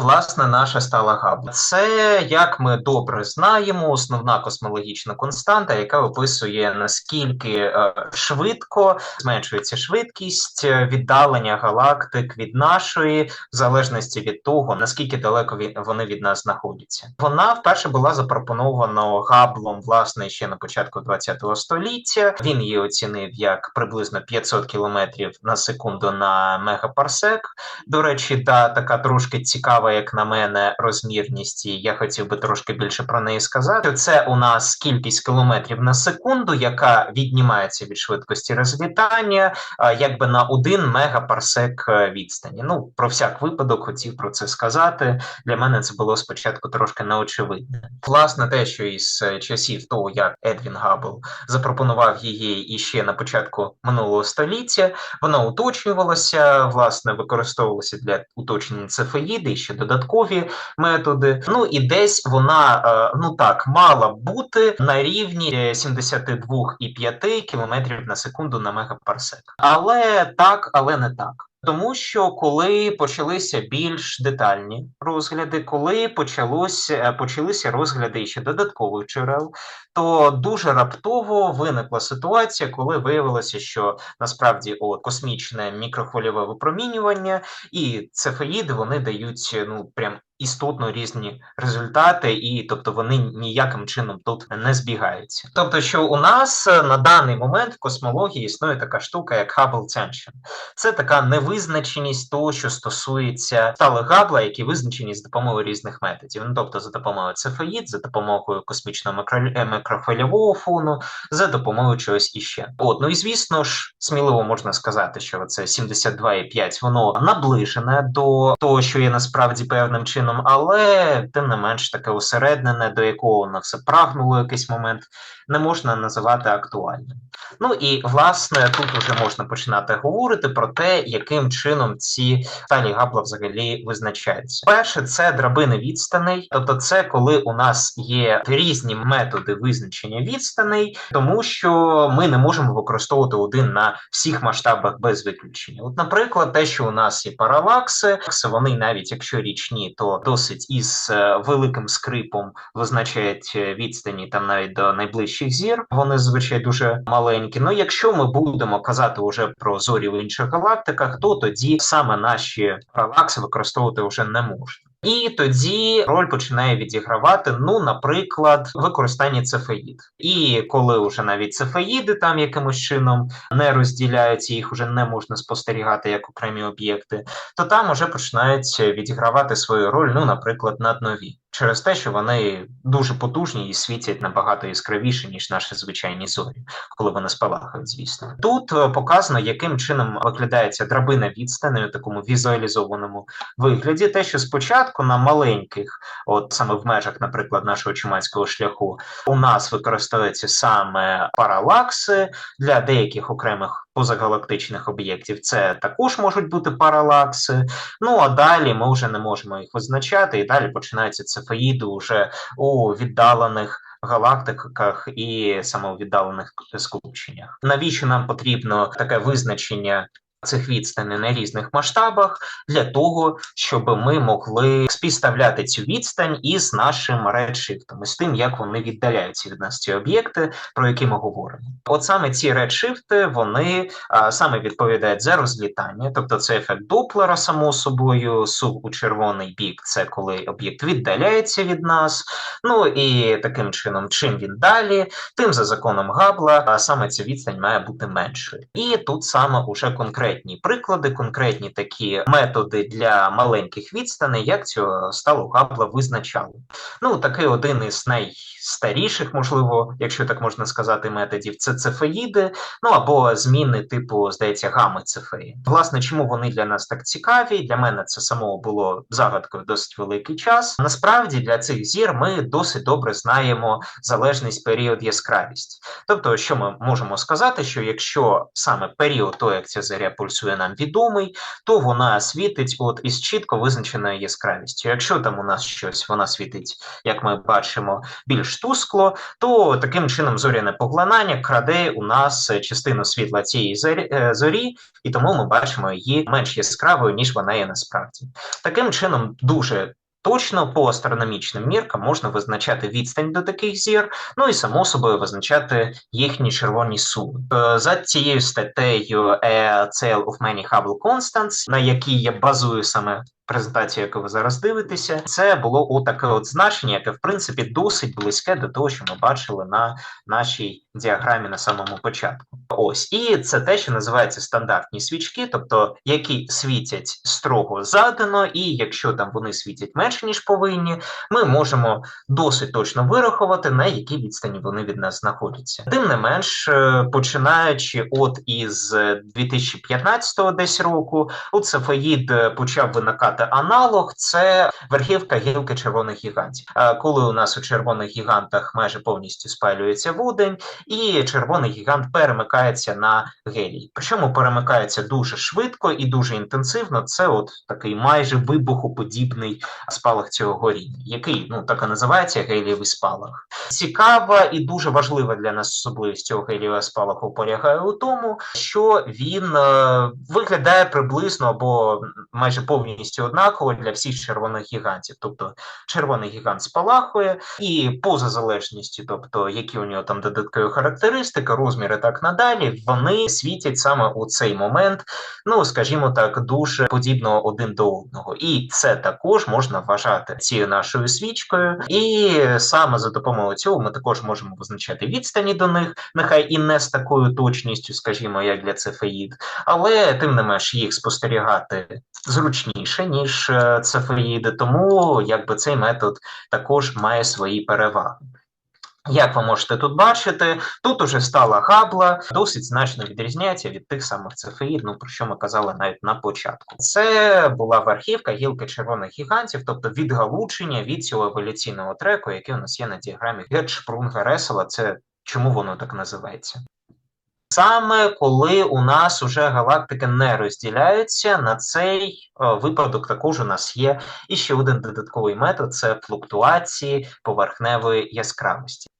Власне, наша стала габла. Це, як ми добре знаємо, основна космологічна константа, яка описує наскільки е, швидко зменшується швидкість е, віддалення галактик від нашої, в залежності від того, наскільки далеко ві- вони від нас знаходяться. Вона вперше була запропонована Габлом, власне, ще на початку ХХ століття. Він її оцінив як приблизно 500 кілометрів на секунду на мегапарсек. До речі, да, така трошки цікава, як на мене, розмірність, і я хотів би трошки більше про неї сказати. Це у нас кількість кілометрів на секунду, яка віднімається від швидкості розлітання, а, якби на 1 мегапарсек е, відстані. Ну, про всяк випадок хотів про це сказати. Для мене це було спочатку трошки неочевидне. Власне, те, що із е, часів того, як Едвін Габл запропонував її іще на початку минулого століття, вона уточнювалася, власне, використовувалася для уточнення цефеїди, ще додаткові методи. Ну і десь вона, е, ну так, мала бути на рівні е, 72,5 км на секунду на мегапарсек. Але так, але не так. Тому що коли почалися більш детальні розгляди, коли почалося е, почалися розгляди ще додаткових джерел, то дуже раптово виникла ситуація, коли виявилося, що насправді о, космічне мікрохвильове випромінювання і цефеїди вони дають ну прям істотно різні результати, і тобто вони ніяким чином тут не збігаються. Тобто, що у нас е, на даний момент в космології існує така штука, як Hubble tension. Це така невизначеність того, що стосується сталих габла, які визначені з допомогою різних методів. Ну тобто за допомогою цефеїд, за допомогою космічного микро- е, фону, за допомогою чогось іще. От, ну і звісно ж, сміливо можна сказати, що це 72,5, воно наближене до того, що є насправді певним чином, але тим не менш таке усереднене, до якого воно все прагнуло якийсь момент, не можна називати актуальним. Ну і власне тут уже можна починати говорити про те, яким чином ці сталі габла взагалі визначаються. Перше, це драбини відстаней, тобто це коли у нас є різні методи визначення відстаней, тому що ми не можемо використовувати один на всіх масштабах без виключення. От, наприклад, те, що у нас є паралакси, вони навіть якщо річні, то досить із е, великим скрипом визначають е, відстані там навіть до найближчих зір. Вони зазвичай дуже маленькі. Ну, якщо ми будемо казати вже про зорі в інших галактиках, то тоді саме наші паралакси використовувати вже не можна. І тоді роль починає відігравати, ну, наприклад, використання цефеїд. І коли вже навіть цефеїди там якимось чином не розділяються, їх вже не можна спостерігати як окремі об'єкти, то там вже починають відігравати свою роль, ну, наприклад, наднові. Через те, що вони дуже потужні і світять набагато яскравіше, ніж наші звичайні зорі, коли вони спалахають, звісно. Тут е, показано, яким чином викладає ця драбина відстани у такому візуалізованому вигляді. Те, що спочатку на маленьких, от саме в межах, наприклад, нашого чумацького шляху, у нас використовуються саме паралакси для деяких окремих позагалактичних об'єктів. Це також можуть бути паралакси. Ну а далі ми вже не можемо їх визначати, і далі починаються цефеїди уже у віддалених. Галактиках і самовіддалених скупченнях. Навіщо нам потрібно таке визначення цих відстаней на різних масштабах для того, щоб ми могли співставляти цю відстань із нашим редшифтом, із тим, як вони віддаляються від нас ці об'єкти, про які ми говоримо. От саме ці редшифти вони а, саме відповідають за розлітання, тобто це ефект Доплера, само собою, сув у червоний бік, це коли об'єкт віддаляється від нас. Ну і таким чином, чим він далі, тим за законом Габла, а саме ця відстань має бути меншою. І тут саме уже конкретні приклади, конкретні такі методи для маленьких відстаней, як цього стало Габла визначали. Ну, такий один із найстаріших, можливо, якщо так можна сказати, методів це цефеїди, ну або зміни типу, здається, гами цефеї. Власне, чому вони для нас так цікаві? Для мене це самого було загадкою досить великий час. Насправді для цих зір ми досить добре знаємо залежність період яскравість. Тобто, що ми можемо сказати, що якщо саме період того, як ця зоря пульсує нам відомий, то вона світить от із чітко визначеною яскравістю. Якщо там у нас щось вона світить, як ми бачимо, більш тускло, то таким чином зоряне поглинання краде у нас частину світла цієї зорі, е, і тому ми бачимо її менш яскравою, ніж вона є насправді. Таким чином, дуже Точно по астрономічним міркам можна визначати відстань до таких зір, ну і само собою визначати їхні червоні суми. Е, За цією статтею A Tale of Many Hubble Constants, на якій я базую саме презентацію, яку ви зараз дивитеся, це було у таке от значення, яке в принципі досить близьке до того, що ми бачили на нашій діаграмі на самому початку. Ось і це те, що називається стандартні свічки, тобто які світять строго задано, і якщо там вони світять менше ніж повинні, ми можемо досить точно вирахувати, на якій відстані вони від нас знаходяться. Тим не менш, е, починаючи от із 2015 десь року, у Цефаїд почав виникати аналог. Це верхівка гілки червоних гігантів. Коли у нас у червоних гігантах майже повністю спалюється водень, і червоний гігант перемикається на гелій. Причому перемикається дуже швидко і дуже інтенсивно. Це от такий майже вибухоподібний спалах цього горіння, який ну так і називається гелієвий спалах. Цікава і дуже важлива для нас особливість цього гелієвого спалаху полягає у тому, що він е, виглядає приблизно або майже повністю однаково для всіх червоних гігантів. Тобто червоний гігант спалахує, і поза залежністю, тобто які у нього там додаткові характеристики, розміри так надалі, вони світять саме у цей момент, ну скажімо так, дуже подібно один до одного. І це також можна вважати цією нашою свічкою, і саме за допомогою цього ми також можемо визначати відстані до них, нехай і не з такою точністю, скажімо, як для цефеїд, але тим не менш їх спостерігати зручніше ніж е, цефеїди, тому якби цей метод також має свої переваги. Як ви можете тут бачити, тут уже стала габла, досить значно відрізняється від тих самих цефеїд, ну про що ми казали навіть на початку. Це була верхівка гілки червоних гігантів, тобто відгалучення від цього еволюційного треку, який у нас є на діаграмі Гершпрунга Ресела. Це чому воно так називається? Саме коли у нас уже галактики не розділяються, на цей е, випадок також у нас є і ще один додатковий метод це флуктуації поверхневої яскравості.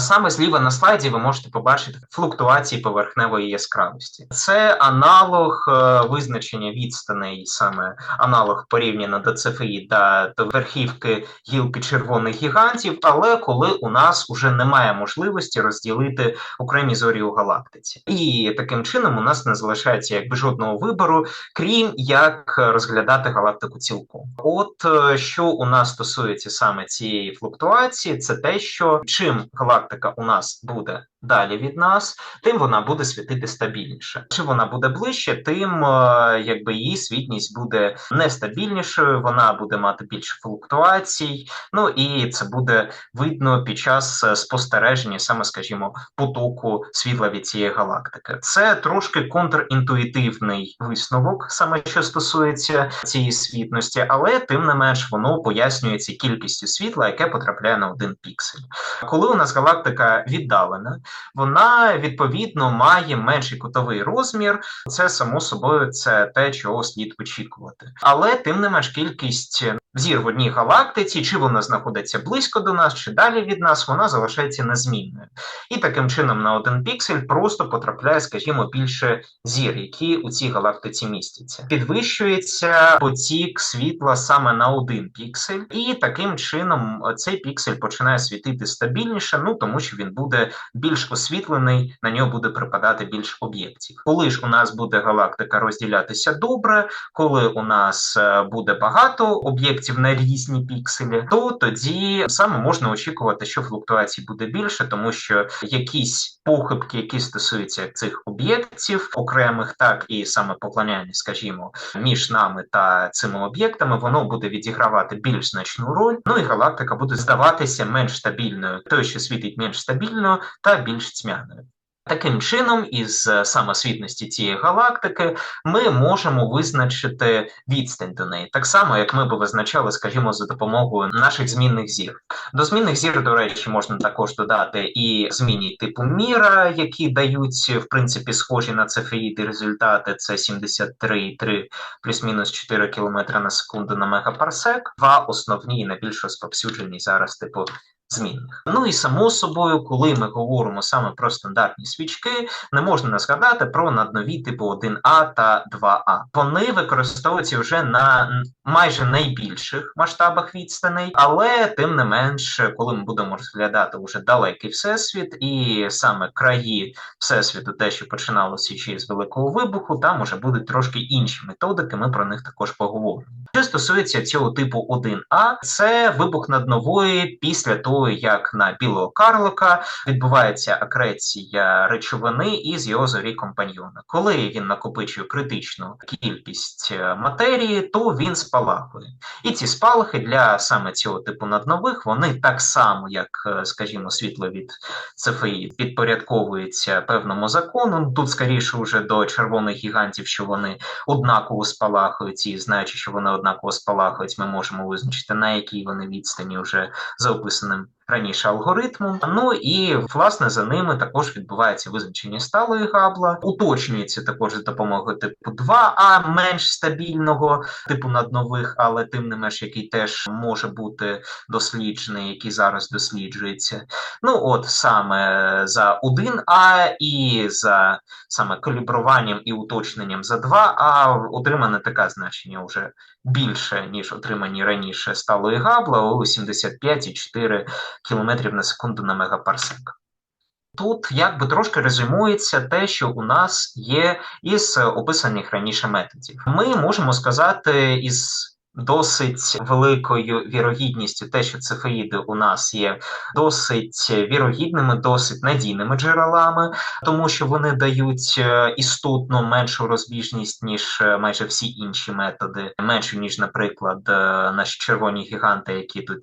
Саме зліва на слайді ви можете побачити флуктуації поверхневої яскравості. Це аналог е, визначення відстаней, саме аналог порівняно до ЦФІ та до верхівки гілки червоних гігантів, але коли у нас вже немає можливості розділити окремі зорі у галактиці. І таким чином у нас не залишається якби жодного вибору, крім як розглядати галактику цілком. От е, що у нас стосується саме цієї флуктуації, це те, що чим галактика галактика у нас буде далі від нас, тим вона буде світити стабільніше. Чи вона буде ближче, тим е, якби її світність буде нестабільнішою, вона буде мати більше флуктуацій. Ну і це буде видно під час е, спостереження, саме скажімо, потоку світла від цієї галактики. Це трошки контрінтуїтивний висновок, саме що стосується цієї світності, але тим не менш воно пояснюється кількістю світла, яке потрапляє на один піксель. Коли у нас галактика віддалена, вона відповідно має менший кутовий розмір. Це само собою це те, чого слід очікувати. Але тим не менш кількість зір в одній галактиці, чи вона знаходиться близько до нас, чи далі від нас, вона залишається незмінною. І таким чином на один піксель просто потрапляє, скажімо, більше зір, які у цій галактиці містяться. Підвищується потік світла саме на один піксель, і таким чином цей піксель починає світити стабільніше, ну тому що він буде більш освітлений, на нього буде припадати більш об'єктів. Коли ж у нас буде галактика розділятися добре, коли у нас е, буде багато об'єктів на різні пікселі, то тоді саме можна очікувати, що флуктуацій буде більше, тому що якісь похибки, які стосуються цих об'єктів окремих, так і саме поклоняння, скажімо, між нами та цими об'єктами, воно буде відігравати більш значну роль. Ну і галактика буде здаватися менш стабільною, той, що світить менш стабільно та більш тьмяною. Таким чином, із е, самосвітності цієї галактики ми можемо визначити відстань до неї, так само як ми би визначали, скажімо, за допомогою наших змінних зір. До змінних зір, до речі, можна також додати і змінні типу міра, які дають в принципі схожі на цефеїди результати. Це 73,3 плюс-мінус 4 км на секунду на мегапарсек. Два основні і найбільш розповсюджені зараз типу змінних. Ну і само собою, коли ми говоримо саме про стандартні свічки, не можна не згадати про наднові типу 1А та 2А. Вони використовуються вже на майже найбільших масштабах відстаней, але тим не менш, коли ми будемо розглядати вже далекий всесвіт, і саме краї всесвіту, те, що починалося ще з великого вибуху, там уже будуть трошки інші методики. Ми про них також поговоримо. Що стосується цього типу 1А, це вибух наднової після того, як на білого карлика відбувається акреція речовини із його зорі компаньйона. Коли він накопичує критичну кількість е, матерії, то він спалахує. І ці спалахи для саме цього типу наднових, вони так само, як, е, скажімо, світло від ЦФІ підпорядковується певному закону. Тут скоріше вже до червоних гігантів, що вони однаково спалахують, і знаючи, що вони однаково спалахують, ми можемо визначити, на якій вони відстані вже за описаним раніше алгоритму. Ну і власне за ними також відбувається визначення сталої габла, уточнюється також за допомогою типу 2А менш стабільного типу наднових, але тим не менш, який теж може бути досліджений, який зараз досліджується. Ну от саме за 1А і за саме калібруванням і уточненням за 2А отримане таке значення вже більше ніж отримані раніше сталої габла у 75,4 км на секунду на мегапарсек. Тут якби трошки резюмується те, що у нас є із описаних раніше методів. Ми можемо сказати із досить великою вірогідністю те, що цефеїди у нас є досить вірогідними, досить надійними джерелами, тому що вони дають е, істотно меншу розбіжність, ніж е, майже всі інші методи, меншу, ніж, наприклад, е, наші червоні гіганти, які тут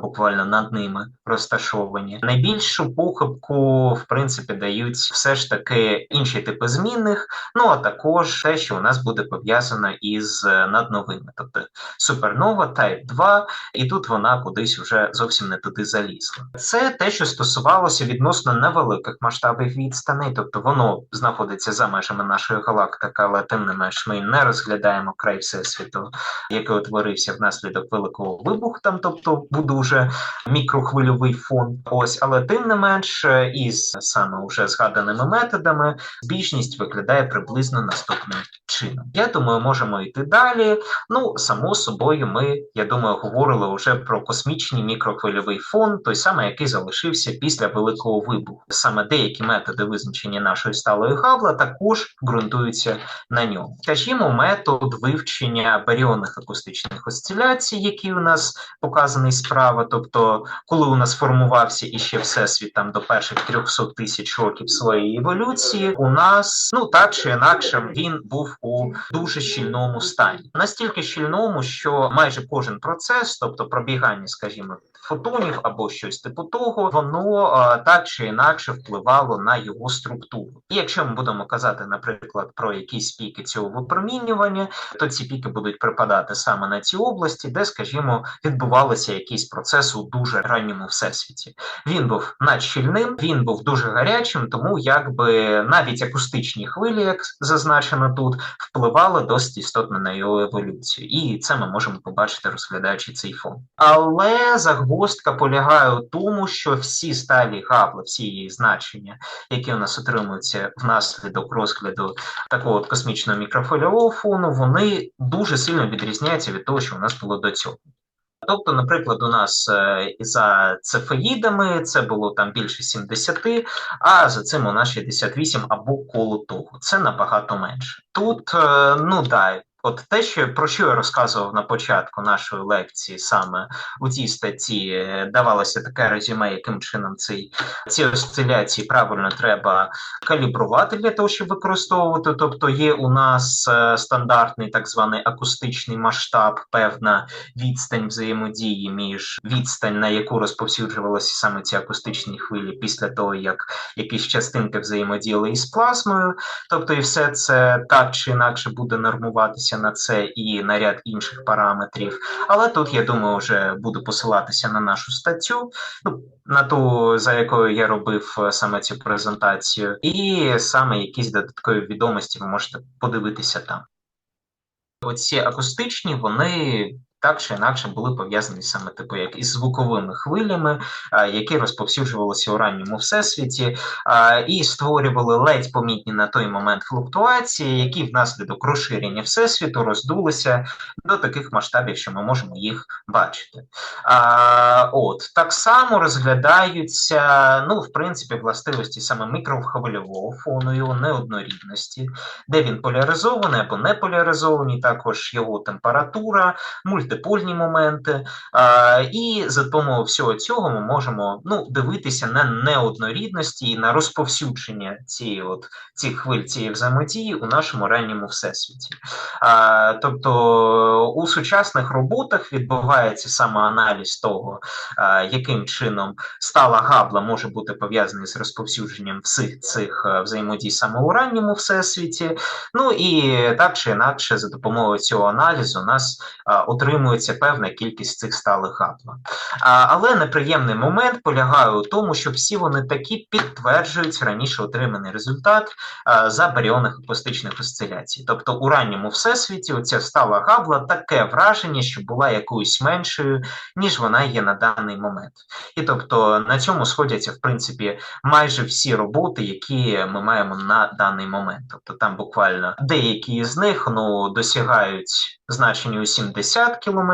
буквально над ними розташовані. Найбільшу похибку, в принципі, дають все ж таки інші типи змінних, ну а також те, що у нас буде пов'язано із надновими. тобто супернова Type 2, і тут вона кудись вже зовсім не туди залізла. Це те, що стосувалося відносно невеликих масштабів відстаней, тобто воно знаходиться за межами нашої галактики, але тим не менш ми не розглядаємо край всесвіту, який утворився внаслідок великого вибуху, там, тобто вже мікрохвильовий фон. Ось, але тим не менш, із саме вже згаданими методами збіжність виглядає приблизно наступним чином. Я думаю, можемо йти далі. Ну, само собою, ми, я думаю, говорили вже про космічний мікрохвильовий фон, той самий, який залишився після великого вибуху. Саме деякі методи визначення нашої сталої габла також ґрунтуються на ньому. Скажімо, метод вивчення баріонних акустичних осциляцій, який у нас показаний справа, тобто, коли у нас формувався іще всесвіт там до перших 300 тисяч років своєї еволюції, у нас ну так чи інакше він був у дуже щільному стані, настільки щільному, що майже кожен процес, тобто пробігання, скажімо, фотонів або щось типу того, воно так чи інакше впливало на його структуру. І якщо ми будемо казати, наприклад, про якісь піки цього випромінювання, то ці піки будуть припадати саме на ці області, де, скажімо, відбувалися якісь процеси у дуже ранньому всесвіті. Він був надщільним, він був дуже гарячим, тому якби навіть акустичні хвилі, як зазначено тут, впливали досить істотно на його еволюцію, і це ми можемо побачити, розглядаючи цей фон. Але загвоздка полягає у тому, що всі сталі габли, всі її значення, які у нас отримуються внаслідок розгляду такого космічного мікрофольового фону, вони дуже сильно відрізняються від того, що у нас було до цього. Тобто, наприклад, у нас е, за цефеїдами це було там більше 70, а за цим у нас 68 або коло того. Це набагато менше. Тут, е, ну да, От те, що про що я розказував на початку нашої лекції, саме у цій статті давалося таке резюме, яким чином цей ці осциляції правильно треба калібрувати для того, щоб використовувати. Тобто є у нас е, стандартний так званий акустичний масштаб, певна відстань взаємодії між відстань, на яку розповсюджувалися саме ці акустичні хвилі, після того як якісь частинки взаємодіяли із плазмою. Тобто, і все це так чи інакше буде нормуватися на це і на ряд інших параметрів. Але тут я думаю, вже буду посилатися на нашу статтю, ну на ту, за якою я робив е, саме цю презентацію, і саме якісь додаткові відомості ви можете подивитися там. Оці акустичні, вони так чи інакше були пов'язані саме типу як із звуковими хвилями, які розповсюджувалися у ранньому всесвіті, і створювали ледь помітні на той момент флуктуації, які внаслідок розширення всесвіту роздулися до таких масштабів, що ми можемо їх бачити. От так само розглядаються, ну, в принципі, властивості саме мікрохвильового фону, його неоднорідності, де він поляризований або не поляризований, також його температура, мульт мультипольні моменти, а, і за допомогою всього цього ми можемо ну, дивитися на неоднорідності і на розповсюдження цієї от цих хвиль цієї взаємодії у нашому ранньому всесвіті. А, Тобто у сучасних роботах відбувається саме аналіз того, а, яким чином стала габла може бути пов'язаний з розповсюдженням всіх цих взаємодій саме у ранньому всесвіті. Ну і так чи інакше, за допомогою цього аналізу, нас отримується отримується певна кількість цих сталих гапла. Але неприємний момент полягає у тому, що всі вони такі підтверджують раніше отриманий результат за баріонних акустичних осциляцій. Тобто у ранньому всесвіті оця стала габла таке враження, що була якоюсь меншою, ніж вона є на даний момент. І тобто на цьому сходяться, в принципі, майже всі роботи, які ми маємо на даний момент. Тобто там буквально деякі з них ну, досягають значенню 70 км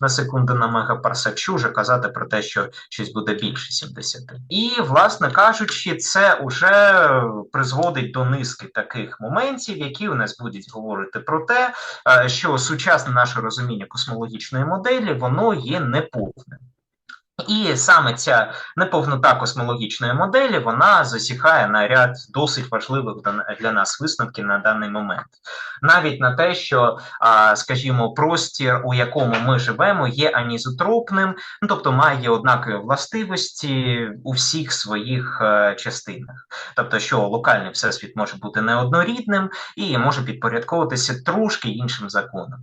на секунду на мегапарсек, що вже казати про те, що щось буде більше 70. І, власне кажучи, це вже призводить до низки таких моментів, які у нас будуть говорити про те, е, що сучасне наше розуміння космологічної моделі воно є неповним. І саме ця неповнота космологічної моделі вона засіхає на ряд досить важливих для нас висновків на даний момент, навіть на те, що, скажімо, простір, у якому ми живемо, є анізотропним, ну тобто має однакові властивості у всіх своїх е, частинах, тобто, що локальний всесвіт може бути неоднорідним і може підпорядковуватися трошки іншим законом.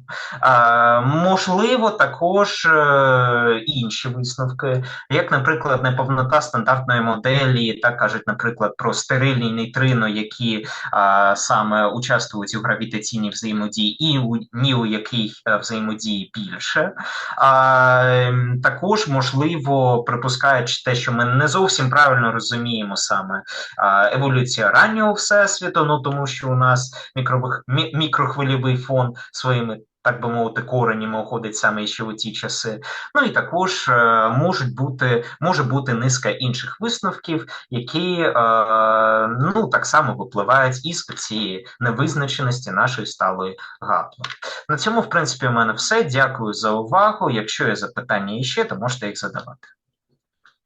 Можливо, також е, інші висновки як, наприклад, неповнота стандартної моделі, так кажуть, наприклад, про стерильні нейтрино, які а, саме участвують у гравітаційній взаємодії, і у ні у якій е, взаємодії більше. А, ем, Також можливо припускаючи те, що ми не зовсім правильно розуміємо саме а, еволюція раннього всесвіту, ну тому що у нас мікрохвильовий фон своїми так би мовити, коренями уходить саме ще у ті часи. Ну і також е, можуть бути може бути низка інших висновків, які е, ну так само випливають із цієї невизначеності нашої сталої гапло. На цьому, в принципі, у мене все. Дякую за увагу. Якщо є запитання іще, то можете їх задавати.